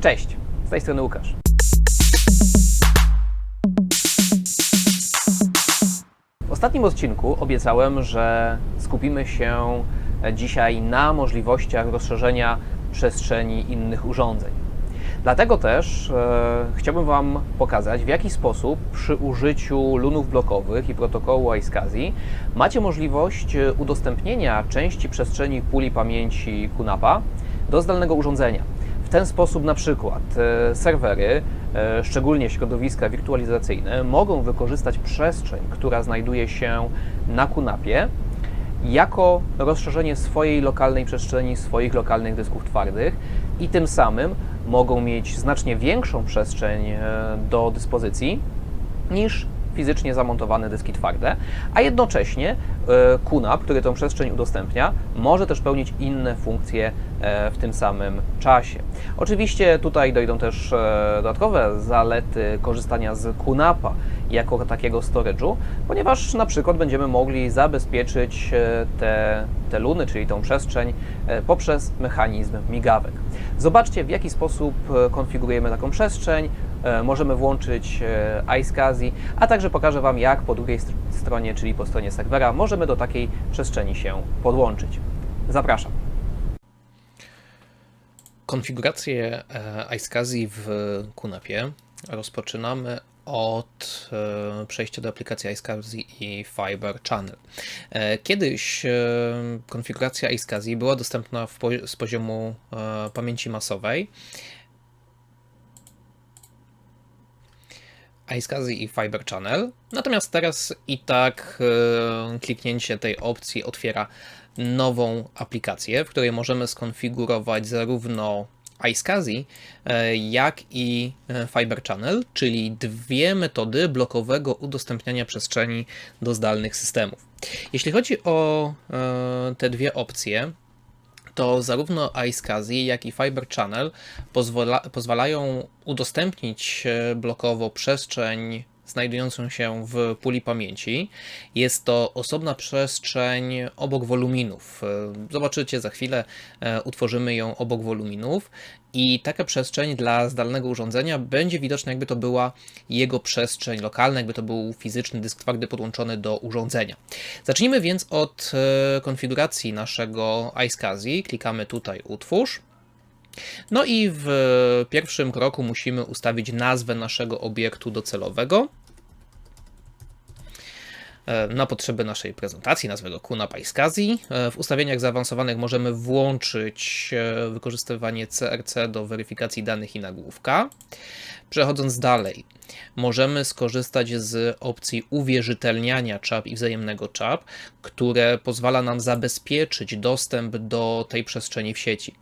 Cześć, z tej strony Łukasz. W ostatnim odcinku obiecałem, że skupimy się dzisiaj na możliwościach rozszerzenia przestrzeni innych urządzeń. Dlatego też e, chciałbym Wam pokazać, w jaki sposób przy użyciu lunów blokowych i protokołu iSCSI macie możliwość e, udostępnienia części przestrzeni puli pamięci QNAPA do zdalnego urządzenia. Ten sposób na przykład e, serwery, e, szczególnie środowiska wirtualizacyjne, mogą wykorzystać przestrzeń, która znajduje się na QNAPie jako rozszerzenie swojej lokalnej przestrzeni, swoich lokalnych dysków twardych i tym samym mogą mieć znacznie większą przestrzeń e, do dyspozycji niż fizycznie zamontowane dyski twarde, a jednocześnie e, QNAP, który tę przestrzeń udostępnia, może też pełnić inne funkcje e, w tym samym czasie. Oczywiście tutaj dojdą też e, dodatkowe zalety korzystania z QNAPa jako takiego storage'u, ponieważ na przykład będziemy mogli zabezpieczyć e, te, te luny, czyli tą przestrzeń e, poprzez mechanizm migawek. Zobaczcie w jaki sposób e, konfigurujemy taką przestrzeń, E, możemy włączyć e, iSCSI, a także pokażę Wam, jak po drugiej str- stronie, czyli po stronie serwera, możemy do takiej przestrzeni się podłączyć. Zapraszam. Konfigurację e, iSCSI w QNAPie rozpoczynamy od e, przejścia do aplikacji iSCSI i Fiber Channel. E, Kiedyś e, konfiguracja iSCSI była dostępna z poziomu e, pamięci masowej, iSCSI i Fiber Channel. Natomiast teraz i tak e, kliknięcie tej opcji otwiera nową aplikację, w której możemy skonfigurować zarówno iSCSI, e, jak i e, Fiber Channel, czyli dwie metody blokowego udostępniania przestrzeni do zdalnych systemów. Jeśli chodzi o te dwie opcje, to zarówno iSCSI, jak i Fiber Channel pozwala, pozwalają udostępnić e, blokowo przestrzeń znajdującą się w puli pamięci. Jest to osobna przestrzeń obok woluminów. E, Zobaczycie za chwilę, e, utworzymy ją obok woluminów i taka przestrzeń dla zdalnego urządzenia będzie widoczna, jakby to była jego przestrzeń lokalna, jakby to był fizyczny dysk twardy podłączony do urządzenia. Zacznijmy więc od e, konfiguracji naszego iSCSI. Klikamy tutaj utwórz. No i w pierwszym kroku musimy ustawić nazwę naszego obiektu docelowego. E, Na potrzeby naszej prezentacji, nazwę go QNAP iSCSI. E, W ustawieniach zaawansowanych możemy włączyć e, wykorzystywanie CRC do weryfikacji danych i nagłówka. Przechodząc dalej, możemy skorzystać z opcji uwierzytelniania czap i wzajemnego czap, które pozwala nam zabezpieczyć dostęp do tej przestrzeni w sieci.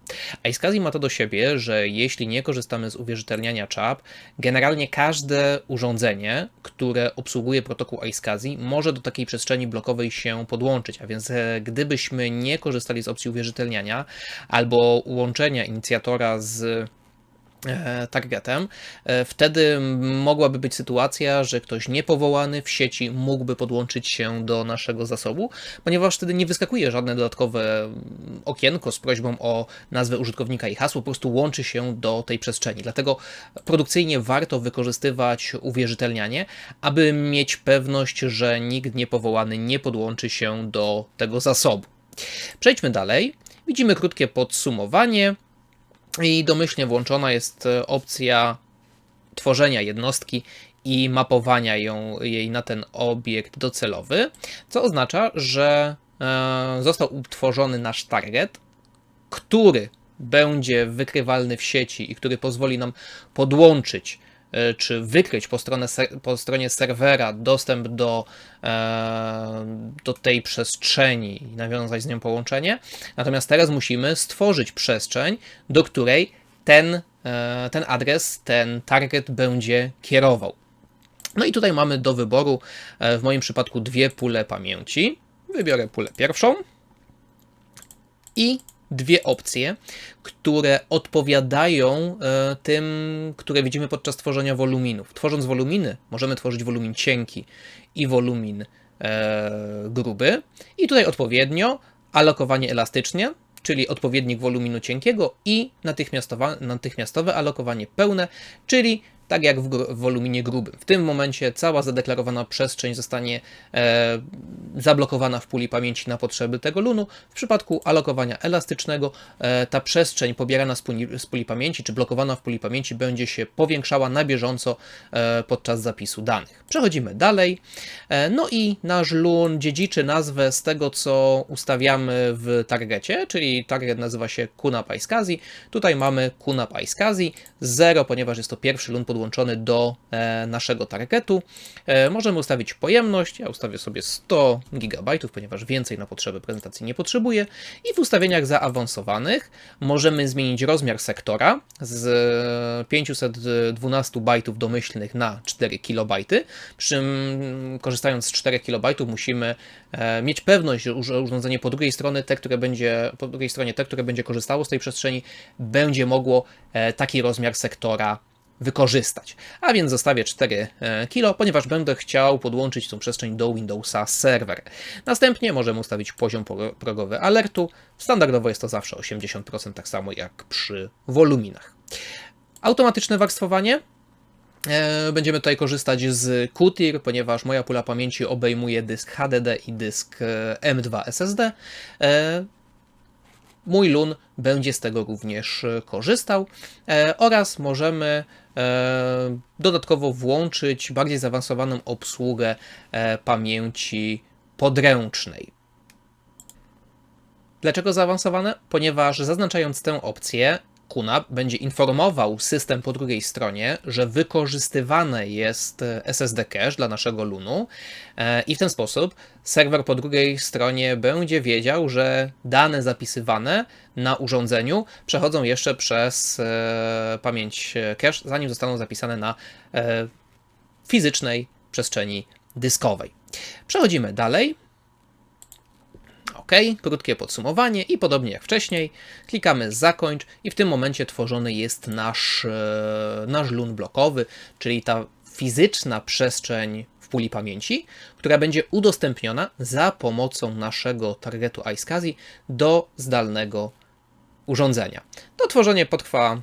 iSCSI ma to do siebie, że jeśli nie korzystamy z uwierzytelniania czap, generalnie każde urządzenie, które obsługuje protokół iSCSI, może do takiej przestrzeni blokowej się podłączyć. A więc e, gdybyśmy nie korzystali z opcji uwierzytelniania albo łączenia inicjatora z targetem, e, wtedy mogłaby być sytuacja, że ktoś niepowołany w sieci mógłby podłączyć się do naszego zasobu, ponieważ wtedy nie wyskakuje żadne dodatkowe mm, okienko z prośbą o nazwę użytkownika i hasło, po prostu łączy się do tej przestrzeni. Dlatego produkcyjnie warto wykorzystywać uwierzytelnianie, aby mieć pewność, że nikt niepowołany nie podłączy się do tego zasobu. Przejdźmy dalej. Widzimy krótkie podsumowanie i domyślnie włączona jest e, opcja tworzenia jednostki i mapowania ją, jej na ten obiekt docelowy, co oznacza, że e, został utworzony nasz target, który będzie wykrywalny w sieci i który pozwoli nam podłączyć czy wykryć po, stronę, po stronie serwera dostęp do, e, do tej przestrzeni i nawiązać z nią połączenie. Natomiast teraz musimy stworzyć przestrzeń, do której ten, e, ten adres, ten target będzie kierował. No i tutaj mamy do wyboru e, w moim przypadku dwie pule pamięci. Wybiorę pulę pierwszą i dwie opcje, które odpowiadają e, tym, które widzimy podczas tworzenia woluminów. Tworząc woluminy, możemy tworzyć wolumin cienki i wolumin e, gruby. I tutaj odpowiednio alokowanie elastycznie, czyli odpowiednik woluminu cienkiego i natychmiastowa, natychmiastowe alokowanie pełne, czyli tak jak w, w woluminie grubym. W tym momencie cała zadeklarowana przestrzeń zostanie e, zablokowana w puli pamięci na potrzeby tego lunu. W przypadku alokowania elastycznego e, ta przestrzeń pobierana z puli, z puli pamięci, czy blokowana w puli pamięci będzie się powiększała na bieżąco e, podczas zapisu danych. Przechodzimy dalej. E, no i nasz lun dziedziczy nazwę z tego, co ustawiamy w targecie, czyli target nazywa się Kuna Paiskazi. Tutaj mamy Kuna Paiskazi 0, ponieważ jest to pierwszy lun podłączony do e, naszego targetu. E, możemy ustawić pojemność, ja ustawię sobie 100 GB, ponieważ więcej na potrzeby prezentacji nie potrzebuję. I w ustawieniach zaawansowanych możemy zmienić rozmiar sektora z 512 bajtów domyślnych na 4 KB. Przy czym korzystając z 4 KB musimy e, mieć pewność, że urz- urządzenie po drugiej stronie, te, które będzie, po drugiej stronie, te, które będzie korzystało z tej przestrzeni, będzie mogło e, taki rozmiar sektora wykorzystać. A więc zostawię 4 kilo, ponieważ będę chciał podłączyć tą przestrzeń do Windowsa Server. Następnie możemy ustawić poziom pro- progowy alertu. Standardowo jest to zawsze 80%, tak samo jak przy woluminach. Automatyczne warstwowanie. E, Będziemy tutaj korzystać z QTIR, ponieważ moja pula pamięci obejmuje dysk HDD i dysk e, M2 SSD. Mój LUN będzie z tego również e, korzystał e, oraz możemy e, dodatkowo włączyć bardziej zaawansowaną obsługę pamięci podręcznej. Dlaczego zaawansowane? Ponieważ zaznaczając tę opcję, Kuna będzie informował system po drugiej stronie, że wykorzystywane jest e, SSD cache dla naszego Lunu e, i w ten sposób serwer po drugiej stronie będzie wiedział, że dane zapisywane na urządzeniu przechodzą jeszcze przez e, pamięć cache, zanim zostaną zapisane na fizycznej przestrzeni dyskowej. Przechodzimy dalej. OK, krótkie podsumowanie i podobnie jak wcześniej, klikamy zakończ i w tym momencie tworzony jest nasz, e, nasz lun blokowy, czyli ta fizyczna przestrzeń w puli pamięci, która będzie udostępniona za pomocą naszego targetu iSCSI do zdalnego urządzenia. To tworzenie potrwa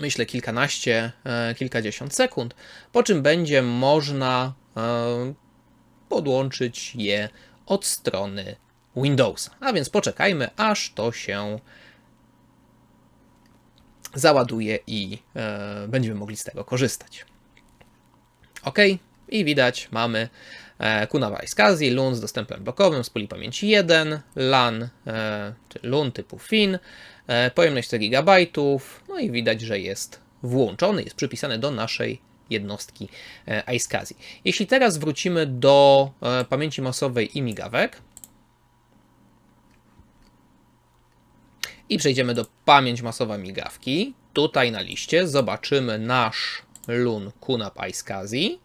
myślę kilkanaście, e, kilkadziesiąt sekund, po czym będzie można e, podłączyć je od strony Windowsa. A więc poczekajmy, aż to się załaduje i e, będziemy mogli z tego korzystać. OK, i widać, mamy e, Kuna Iskazi, LUN z dostępem blokowym z puli pamięci 1, LAN, e, LUN typu FIN, e, pojemność 100 GB, no i widać, że jest włączony, jest przypisany do naszej jednostki e. Jeśli teraz wrócimy do e, pamięci masowej i migawek i przejdziemy do pamięć masowa migawki, tutaj na liście zobaczymy nasz LUN QNAP iSCSI.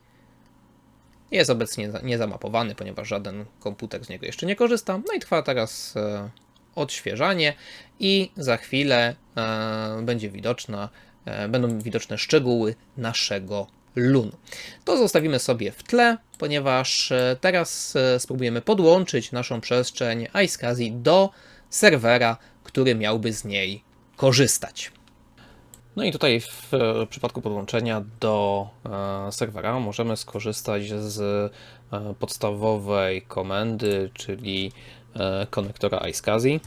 Jest obecnie za- niezamapowany, ponieważ żaden komputer z niego jeszcze nie korzysta. No i trwa teraz e, odświeżanie i za chwilę e, będzie widoczna, e, będą widoczne szczegóły naszego LUN. To zostawimy sobie w tle, ponieważ teraz spróbujemy podłączyć naszą przestrzeń iSCSI do serwera, który miałby z niej korzystać. No i tutaj w e, przypadku podłączenia do e, serwera możemy skorzystać z e, podstawowej komendy, czyli konektora iSCSI.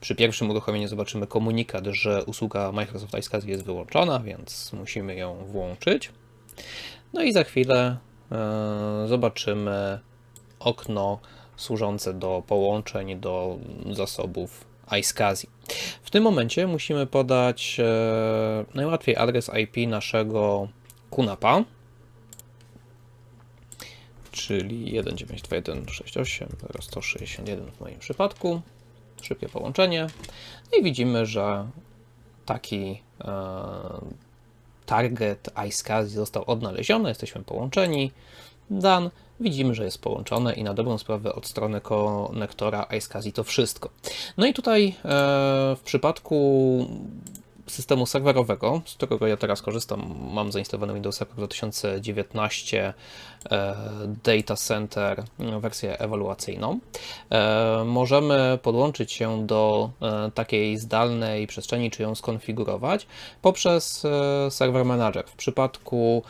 Przy pierwszym uruchomieniu zobaczymy komunikat, że usługa Microsoft iSCSI jest wyłączona, więc musimy ją włączyć. No i za chwilę zobaczymy okno służące do połączeń do zasobów iSCSI. W tym momencie musimy podać e, najłatwiej adres IP naszego QNAPa, czyli 192.168.161 w moim przypadku. Szybkie połączenie. No i widzimy, że taki e, target iSCSI został odnaleziony, jesteśmy połączeni. Dan, widzimy, że jest połączone i na dobrą sprawę od strony konektora iSCSI to wszystko. No i tutaj e, w przypadku systemu serwerowego, z którego ja teraz korzystam, mam zainstalowany Windows Server 2019 e, Data Center, e, wersję ewaluacyjną, e, możemy podłączyć się do takiej zdalnej przestrzeni, czy ją skonfigurować poprzez Server Manager. W przypadku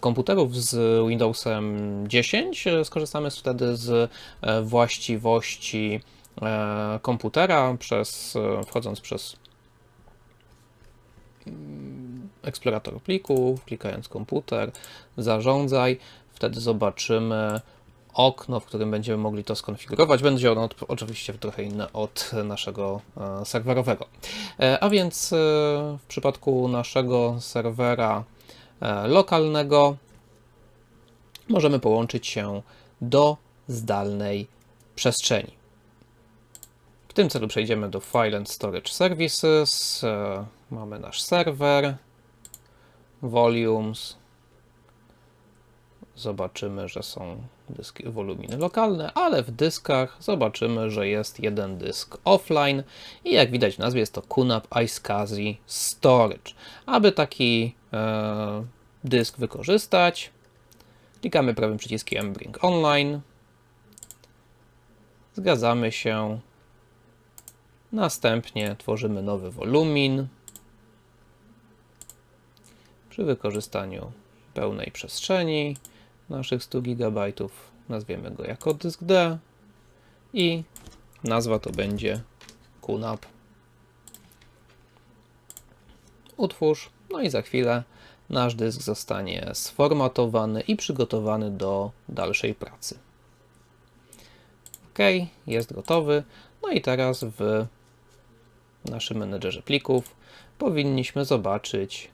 komputerów z Windowsem 10 skorzystamy wtedy z właściwości komputera przez, wchodząc przez eksplorator plików, klikając komputer, zarządzaj, wtedy zobaczymy okno, w którym będziemy mogli to skonfigurować. Będzie ono oczywiście trochę inne od naszego e, serwerowego. E, a więc e, w przypadku naszego serwera lokalnego możemy połączyć się do zdalnej przestrzeni. W tym celu przejdziemy do File and Storage Services. Mamy nasz serwer, volumes. Zobaczymy, że są dyski woluminy lokalne, ale w dyskach zobaczymy, że jest jeden dysk offline i jak widać w nazwie jest to QNAP iSCSI Storage. Aby taki e, dysk wykorzystać, klikamy prawym przyciskiem Bring Online, zgadzamy się, następnie tworzymy nowy wolumin, przy wykorzystaniu pełnej przestrzeni naszych 100 GB nazwiemy go jako dysk D i nazwa to będzie QNAP. Utwórz, no i za chwilę nasz dysk zostanie sformatowany i przygotowany do dalszej pracy. OK, jest gotowy. No i teraz w naszym menedżerze plików powinniśmy zobaczyć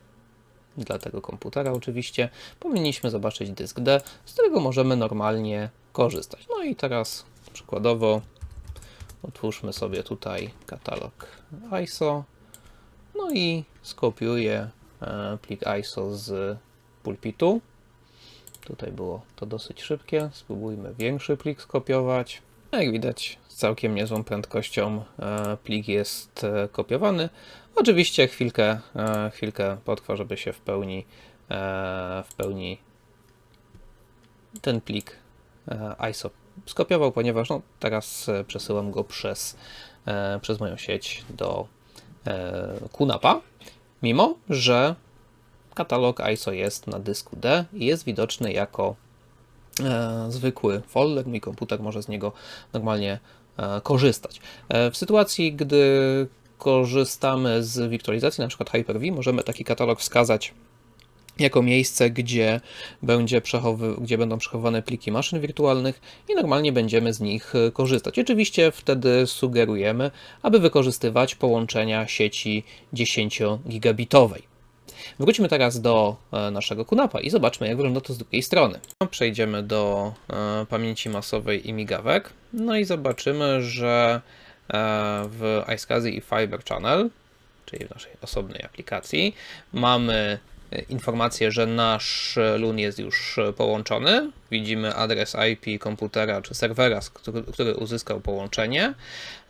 dla tego komputera oczywiście, powinniśmy zobaczyć dysk D, z którego możemy normalnie korzystać. No i teraz przykładowo otwórzmy sobie tutaj katalog ISO, no i skopiuję e, plik ISO z pulpitu. Tutaj było to dosyć szybkie, spróbujmy większy plik skopiować. Jak widać, z całkiem niezłą prędkością e, plik jest e, kopiowany. Oczywiście chwilkę, e, chwilkę potrwa, żeby się w pełni, w pełni ten plik ISO skopiował, ponieważ no, teraz przesyłam go przez, przez moją sieć do QNAPa, mimo że katalog ISO jest na dysku D i jest widoczny jako zwykły folder, mój komputer może z niego normalnie e, korzystać. E, w sytuacji, gdy korzystamy z wirtualizacji, na przykład Hyper-V, możemy taki katalog wskazać jako miejsce, gdzie, będzie przechowy, gdzie będą przechowywane pliki maszyn wirtualnych i normalnie będziemy z nich korzystać. Oczywiście wtedy sugerujemy, aby wykorzystywać połączenia sieci 10 gigabitowej. Wróćmy teraz do e, naszego kunapa i zobaczmy, jak wygląda to z drugiej strony. Przejdziemy do e, pamięci masowej i migawek. No i zobaczymy, że e, w iSCSI i Fiber Channel, czyli w naszej osobnej aplikacji, mamy informację, że nasz LUN jest już połączony. Widzimy adres IP komputera czy serwera, który, uzyskał połączenie.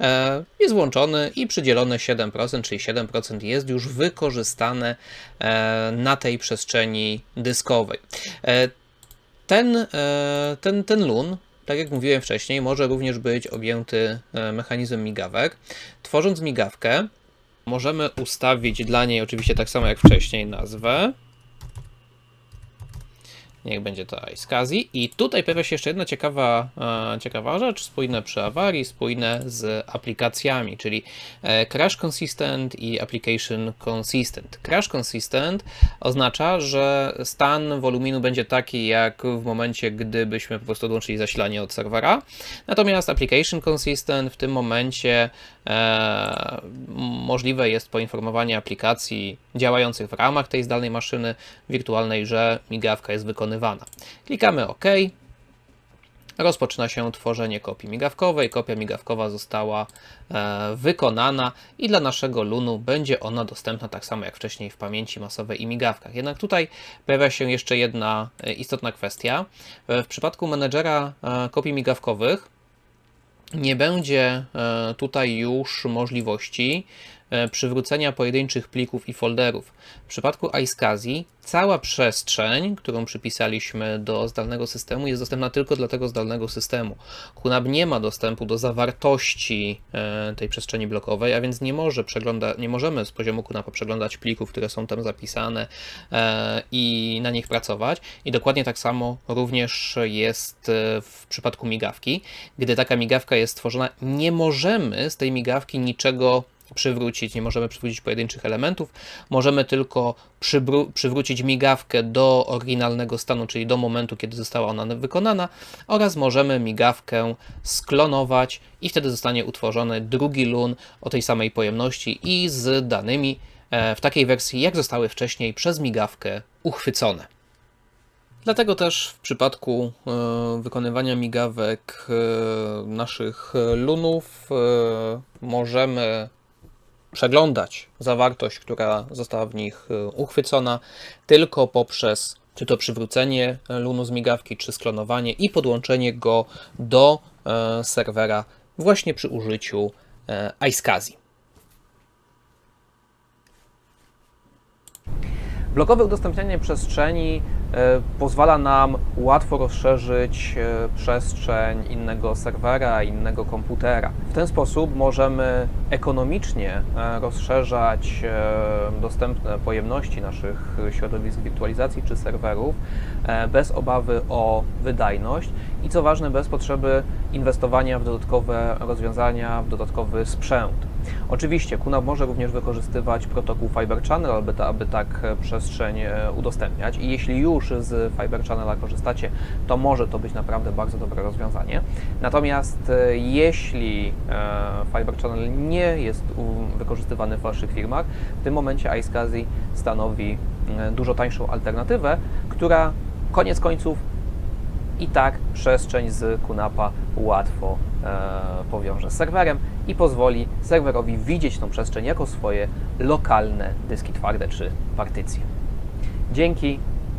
E, jest włączony i przydzielone 7%, czyli 7% jest już wykorzystane e, na tej przestrzeni dyskowej. E, ten, ten, ten LUN tak jak mówiłem wcześniej, może również być objęty mechanizmem migawek. Tworząc migawkę, Możemy ustawić dla niej oczywiście tak samo jak wcześniej nazwę. Niech będzie to iSCSI. I tutaj pojawia się jeszcze jedna ciekawa, e, ciekawa rzecz, spójne przy awarii, spójne z aplikacjami, czyli e, Crash Consistent i Application Consistent. Crash Consistent oznacza, że stan woluminu będzie taki jak w momencie, gdybyśmy po prostu odłączyli zasilanie od serwera. Natomiast Application Consistent w tym momencie e, możliwe jest poinformowanie aplikacji działających w ramach tej zdalnej maszyny wirtualnej, że migawka jest wykonywana. Klikamy OK. Rozpoczyna się tworzenie kopii migawkowej. Kopia migawkowa została e, wykonana i dla naszego Lunu będzie ona dostępna tak samo jak wcześniej w pamięci masowej i migawkach. Jednak tutaj pojawia się jeszcze jedna e, istotna kwestia. E, w przypadku menedżera e, kopii migawkowych nie będzie e, tutaj już możliwości przywrócenia pojedynczych plików i folderów. W przypadku iSCSI cała przestrzeń, którą przypisaliśmy do zdalnego systemu, jest dostępna tylko dla tego zdalnego systemu. QNAP nie ma dostępu do zawartości e, tej przestrzeni blokowej, a więc nie, może przegląda, nie możemy z poziomu QNAPa przeglądać plików, które są tam zapisane e, i na nich pracować. I dokładnie tak samo również jest e, w przypadku migawki. Gdy taka migawka jest stworzona, nie możemy z tej migawki niczego przywrócić, nie możemy przywrócić pojedynczych elementów, możemy tylko przywrócić migawkę do oryginalnego stanu, czyli do momentu, kiedy została ona wykonana, oraz możemy migawkę sklonować i wtedy zostanie utworzony drugi LUN o tej samej pojemności i z danymi e, w takiej wersji, jak zostały wcześniej przez migawkę uchwycone. Dlatego też w przypadku e, wykonywania migawek e, naszych lunów możemy przeglądać zawartość, która została w nich e, uchwycona, tylko poprzez czy to przywrócenie lunu z migawki, czy sklonowanie i podłączenie go do e, serwera właśnie przy użyciu e, iSCSI. Blokowe udostępnianie przestrzeni pozwala nam łatwo rozszerzyć e, przestrzeń innego serwera, innego komputera. W ten sposób możemy ekonomicznie e, rozszerzać e, dostępne pojemności naszych środowisk wirtualizacji czy serwerów e, bez obawy o wydajność i co ważne, bez potrzeby inwestowania w dodatkowe rozwiązania, w dodatkowy sprzęt. Oczywiście QNAP może również wykorzystywać protokół Fiber Channel, aby, ta, aby tak e, przestrzeń e, udostępniać i jeśli już z Fiber Channela korzystacie, to może to być naprawdę bardzo dobre rozwiązanie. Natomiast e, jeśli e, Fiber Channel nie jest wykorzystywany w Waszych firmach, w tym momencie iSCSI stanowi e, dużo tańszą alternatywę, która koniec końców i tak przestrzeń z QNAPa łatwo e, powiąże z serwerem i pozwoli serwerowi widzieć tą przestrzeń jako swoje lokalne dyski twarde czy partycje. Dzięki